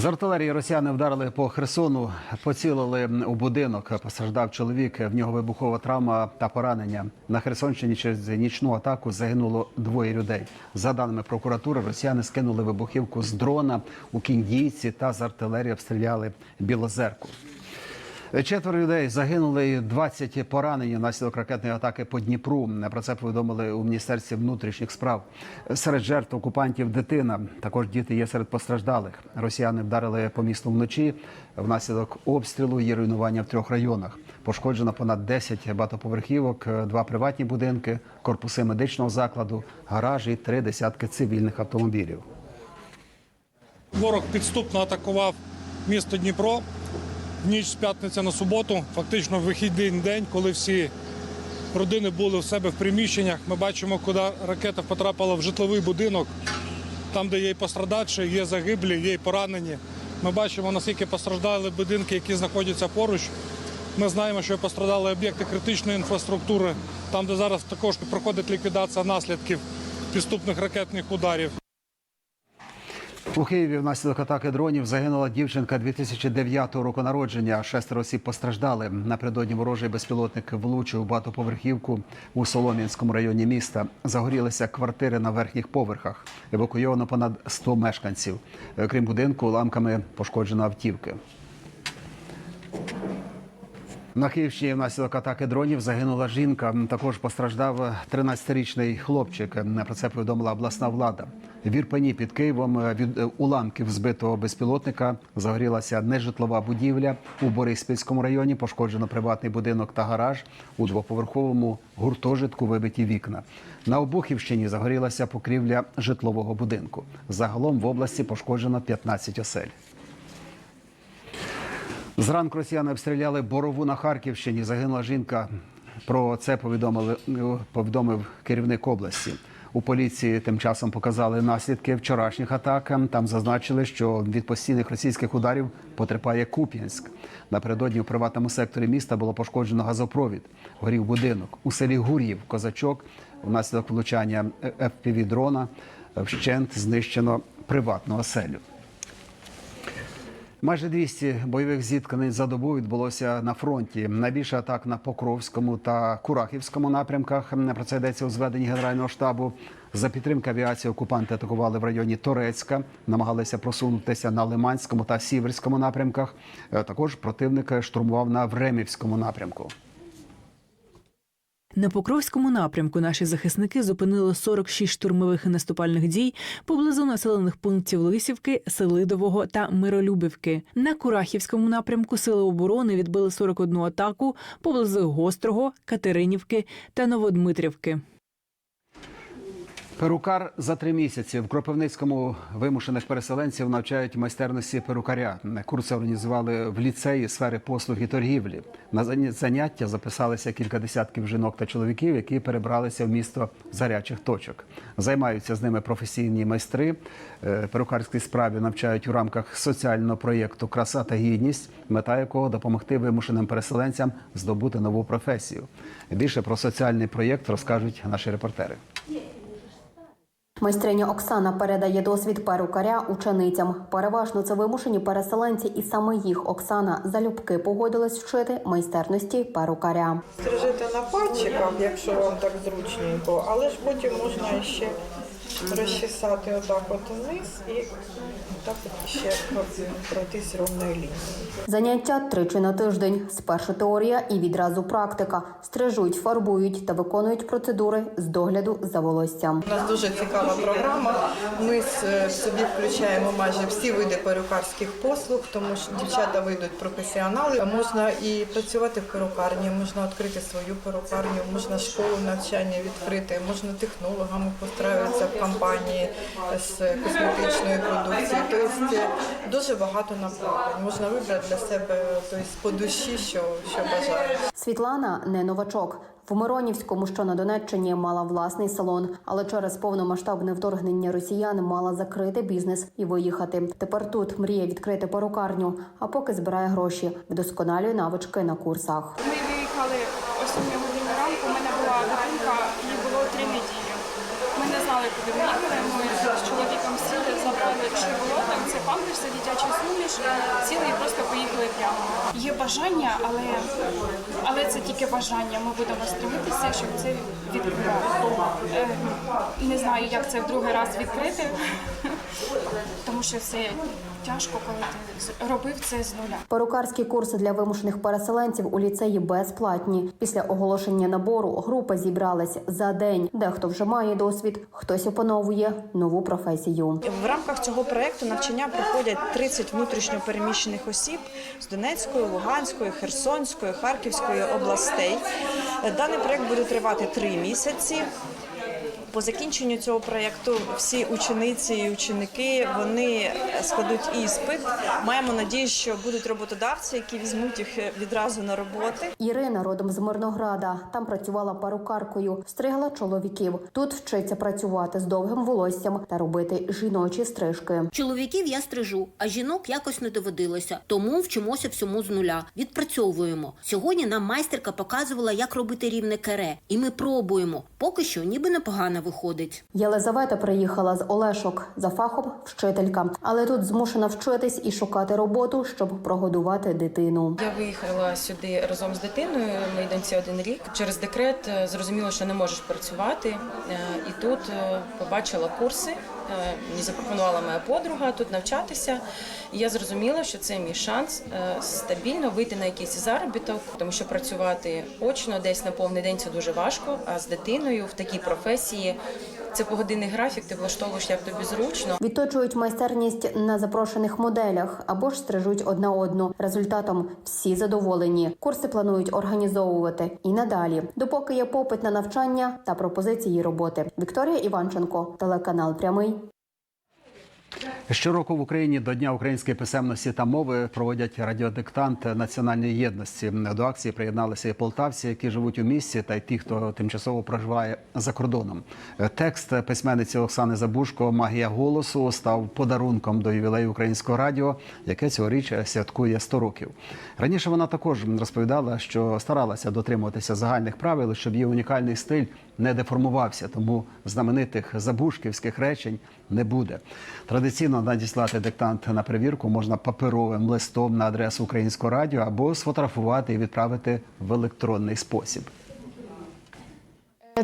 З артилерії росіяни вдарили по Херсону, поцілили у будинок. Постраждав чоловік. В нього вибухова травма та поранення. На Херсонщині через нічну атаку загинуло двоє людей. За даними прокуратури, росіяни скинули вибухівку з дрона у Кіндійці та з артилерії обстріляли Білозерку. Четверо людей загинули, і 20 поранені внаслідок ракетної атаки по Дніпру. Про це повідомили у міністерстві внутрішніх справ. Серед жертв окупантів дитина. Також діти є серед постраждалих. Росіяни вдарили по місту вночі. Внаслідок обстрілу є руйнування в трьох районах. Пошкоджено понад 10 багатоповерхівок, два приватні будинки, корпуси медичного закладу, гаражі, три десятки цивільних автомобілів. Ворог підступно атакував місто Дніпро ніч з п'ятниця на суботу, фактично в вихідний день, коли всі родини були в себе в приміщеннях. Ми бачимо, куди ракета потрапила в житловий будинок, там, де є і пострадавші, є загиблі, є і поранені. Ми бачимо, наскільки постраждали будинки, які знаходяться поруч. Ми знаємо, що пострадали об'єкти критичної інфраструктури, там, де зараз також проходить ліквідація наслідків підступних ракетних ударів. У Києві внаслідок атаки дронів загинула дівчинка 2009 року народження. Шестеро осіб постраждали. Напередодні ворожий безпілотник влучив у багатоповерхівку у Солом'янському районі міста. Загорілися квартири на верхніх поверхах. Евакуйовано понад 100 мешканців. Крім будинку, уламками пошкоджено автівки. На Київщині внаслідок атаки дронів загинула жінка. Також постраждав 13-річний хлопчик. Про це повідомила обласна влада. В Ірпені під Києвом від уламків збитого безпілотника загорілася нежитлова будівля. У Бориспільському районі пошкоджено приватний будинок та гараж. У двоповерховому гуртожитку вибиті вікна. На Обухівщині загорілася покрівля житлового будинку. Загалом в області пошкоджено 15 осель. Зранку росіяни обстріляли борову на Харківщині. Загинула жінка. Про це повідомили повідомив керівник області. У поліції тим часом показали наслідки вчорашніх атак. Там зазначили, що від постійних російських ударів потерпає Куп'янськ. Напередодні у приватному секторі міста було пошкоджено газопровід. Горів будинок у селі Гур'їв, Козачок. Внаслідок влучання fpv дрона вщент знищено приватну оселю. Майже 200 бойових зіткнень за добу відбулося на фронті. Найбільше атак на Покровському та Курахівському напрямках. Про це йдеться у зведенні Генерального штабу. За підтримки авіації окупанти атакували в районі Торецька, намагалися просунутися на Лиманському та Сіверському напрямках. Е, Також противник штурмував на Времівському напрямку. На Покровському напрямку наші захисники зупинили 46 штурмових і наступальних дій поблизу населених пунктів Лисівки, Селидового та Миролюбівки. На Курахівському напрямку сили оборони відбили 41 атаку поблизу Гострого, Катеринівки та Новодмитрівки. Перукар за три місяці в Кропивницькому вимушених переселенців навчають майстерності перукаря. Курси організували в ліцеї сфери послуг і торгівлі. На заня- заняття записалися кілька десятків жінок та чоловіків, які перебралися в місто з гарячих точок. Займаються з ними професійні майстри. Е, Перукарській справі навчають у рамках соціального проєкту Краса та гідність, мета якого допомогти вимушеним переселенцям здобути нову професію. Більше про соціальний проєкт розкажуть наші репортери. Майстриня Оксана передає досвід перукаря ученицям. Переважно це вимушені переселенці, і саме їх Оксана залюбки погодилась вчити майстерності перукаря. Стрижити на пальчиках, якщо вам так зручненько, але ж потім можна ще розчесати отак от вниз і так от ще пройтись ровною лінією. Заняття тричі на тиждень. Спершу теорія і відразу практика. Стрижуть, фарбують та виконують процедури з догляду за волоссям. У нас дуже цікава програма. Ми с- собі включаємо майже всі види перукарських послуг, тому що дівчата вийдуть професіонали. Можна і працювати в перукарні, можна відкрити свою перукарню, можна школу навчання відкрити, можна технологами постраюватися в компанії з косметичної продукції. Тобто дуже багато направлень. Можна вибрати для себе тобто, по душі, що, що бажаєш. Світлана не новачок. В Миронівському, що на Донеччині, мала власний салон, але через повномасштабне вторгнення росіян мала закрити бізнес і виїхати. Тепер тут мріє відкрити перукарню, а поки збирає гроші, вдосконалює навички на курсах. Ми виїхали о 7 годині ранку. У мене була дитинка, їй було три неділі. Ми не знали, куди ми їхали. Ми з чоловіком сіли, забрали шеволотом, це памперси, дитячу суміш, сіли і просто поїхали прямо. Є бажання, але, але це тільки бажання. Ми будемо стремитися, щоб це відкрити. Е, Не знаю, як це в другий раз відкрити, тому що це тяжко, коли ти робив це з нуля. Перукарські курси для вимушених переселенців у ліцеї безплатні. Після оголошення набору група зібралась за день. Дехто вже має досвід, хтось опановує нову професію. В рамках цього проекту навчання проходять 30 внутрішньо переміщених осіб з Донецької, Луганської, Херсонської, Харківської областей. Даний проект буде тривати три місяці. По закінченню цього проєкту всі учениці і ученики вони складуть іспит. Маємо надію, що будуть роботодавці, які візьмуть їх відразу на роботи. Ірина родом з Мирнограда. Там працювала парукаркою, стригла чоловіків. Тут вчиться працювати з довгим волоссям та робити жіночі стрижки. Чоловіків я стрижу, а жінок якось не доводилося. Тому вчимося всьому з нуля. Відпрацьовуємо. Сьогодні нам майстерка показувала, як робити рівне каре, і ми пробуємо. Поки що ніби непогано виходить. Єлизавета приїхала з Олешок за фахом вчителька, але тут змушена вчитись і шукати роботу, щоб прогодувати дитину. Я виїхала сюди разом з дитиною. Моїй доньці один рік. Через декрет е, зрозуміло, що не можеш працювати. Е, І тут е, побачила курси. Е, Мені запропонувала моя подруга тут навчатися. І я зрозуміла, що це мій шанс е, стабільно вийти на якийсь заробіток, тому що працювати очно десь на повний день це дуже важко. А з дитиною в такій професії це погодинний графік. Ти влаштовуєш як тобі зручно. Відточують майстерність на запрошених моделях або ж стрижуть одна одну. Результатом всі задоволені. Курси планують організовувати і надалі, допоки є попит на навчання та пропозиції роботи. Вікторія Іванченко, телеканал Прямий. Щороку в Україні до Дня української писемності та мови проводять радіодиктант національної єдності. До акції приєдналися і полтавці, які живуть у місті, та й ті, хто тимчасово проживає за кордоном. Текст письменниці Оксани Забушко Магія голосу став подарунком до ювілею українського радіо, яке цьогоріч святкує 100 років. Раніше вона також розповідала, що старалася дотримуватися загальних правил, щоб її унікальний стиль не деформувався, тому знаменитих забушківських речень не буде. Традиційно надіслати диктант на перевірку можна паперовим листом на адресу Українського радіо або сфотографувати і відправити в електронний спосіб.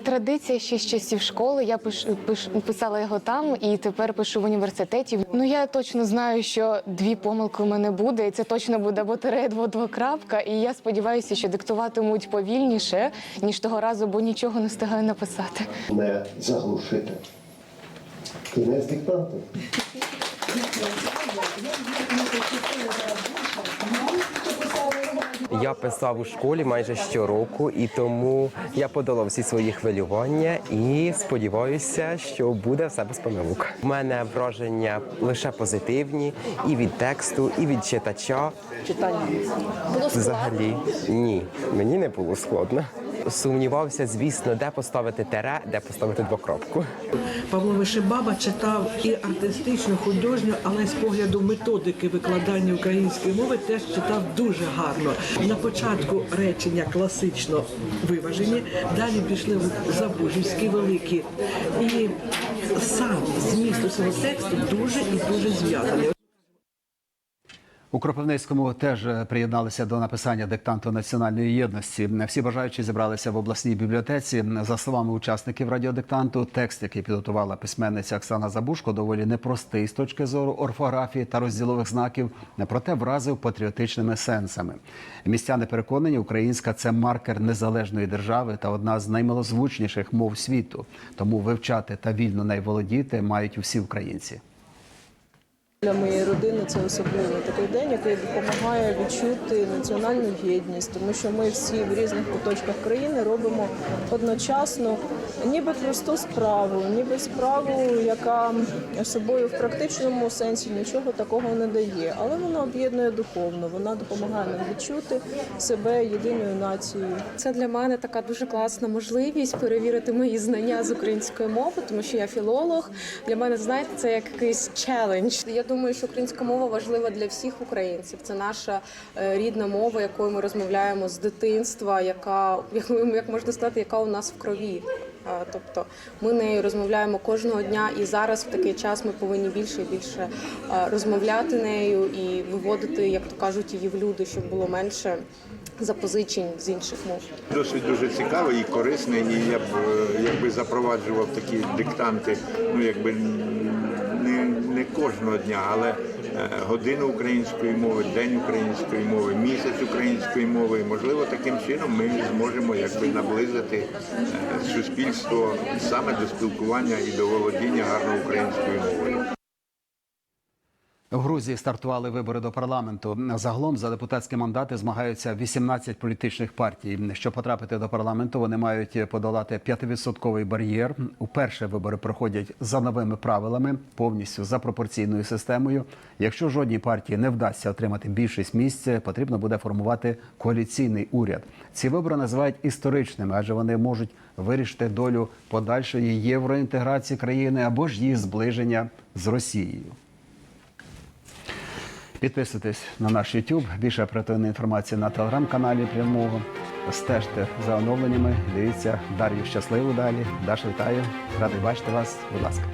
Традиція ще з часів школи. Я пиш, пиш, писала його там і тепер пишу в університеті. Ну я точно знаю, що дві помилки у мене буде, і це точно буде або тире, або двокрапка. І я сподіваюся, що диктуватимуть повільніше ніж того разу, бо нічого не встигаю написати. не заглушити. Кінець диктанту. Я писав у школі майже щороку, і тому я подолав всі свої хвилювання і сподіваюся, що буде все без помилок. У мене враження лише позитивні і від тексту, і від читача. Читання було Взагалі ні, мені не було складно. Сумнівався, звісно, де поставити тере, де поставити двокропку. Павло Вишибаба читав і артистично, художньо, але з погляду методики викладання української мови теж читав дуже гарно. На початку речення класично виважені, далі пішли забужівські великі. І сам зміст усього тексту дуже і дуже зв'язаний. У Кропивницькому теж приєдналися до написання диктанту національної єдності. Всі бажаючі зібралися в обласній бібліотеці. За словами учасників радіодиктанту, текст, який підготувала письменниця Оксана Забушко, доволі непростий з точки зору орфографії та розділових знаків, проте вразив патріотичними сенсами. Містяни переконані, українська це маркер незалежної держави та одна з наймилозвучніших мов світу. Тому вивчати та вільно нею володіти мають усі українці. Для моєї родини це особливий такий день, який допомагає відчути національну єдність, тому що ми всі в різних куточках країни робимо одночасно, ніби просту справу, ніби справу, яка собою в практичному сенсі нічого такого не дає, але вона об'єднує духовно, вона допомагає нам відчути себе єдиною нацією. Це для мене така дуже класна можливість перевірити мої знання з української мови, тому що я філолог. Для мене знаєте, це як якийсь челендж. Думаю, що українська мова важлива для всіх українців. Це наша е, рідна мова, якою ми розмовляємо з дитинства, яка як, можна сказати, яка у нас в крові. Тобто ми нею розмовляємо кожного дня, і зараз в такий час ми повинні більше і більше розмовляти нею і виводити, як то кажуть, її в люди, щоб було менше запозичень з інших мов. Досвід дуже цікавий і корисний, і я б е, якби запроваджував такі диктанти, ну якби кожного дня, але е, годину української мови, день української мови, місяць української мови. І, можливо, таким чином ми зможемо якби наблизити е, суспільство саме до спілкування і до володіння гарно українською мовою. У Грузії стартували вибори до парламенту. Загалом за депутатські мандати змагаються 18 політичних партій. Щоб потрапити до парламенту, вони мають подолати 5-відсотковий бар'єр. Уперше вибори проходять за новими правилами, повністю за пропорційною системою. Якщо жодній партії не вдасться отримати більшість місць, потрібно буде формувати коаліційний уряд. Ці вибори називають історичними, адже вони можуть вирішити долю подальшої євроінтеграції країни або ж її зближення з Росією. Підписуйтесь на наш YouTube. Більше оперативної інформації на телеграм-каналі прямого. Стежте за оновленнями. Дивіться Дар'ю щасливу далі. Даша вітаю. Радий бачити вас. Будь ласка.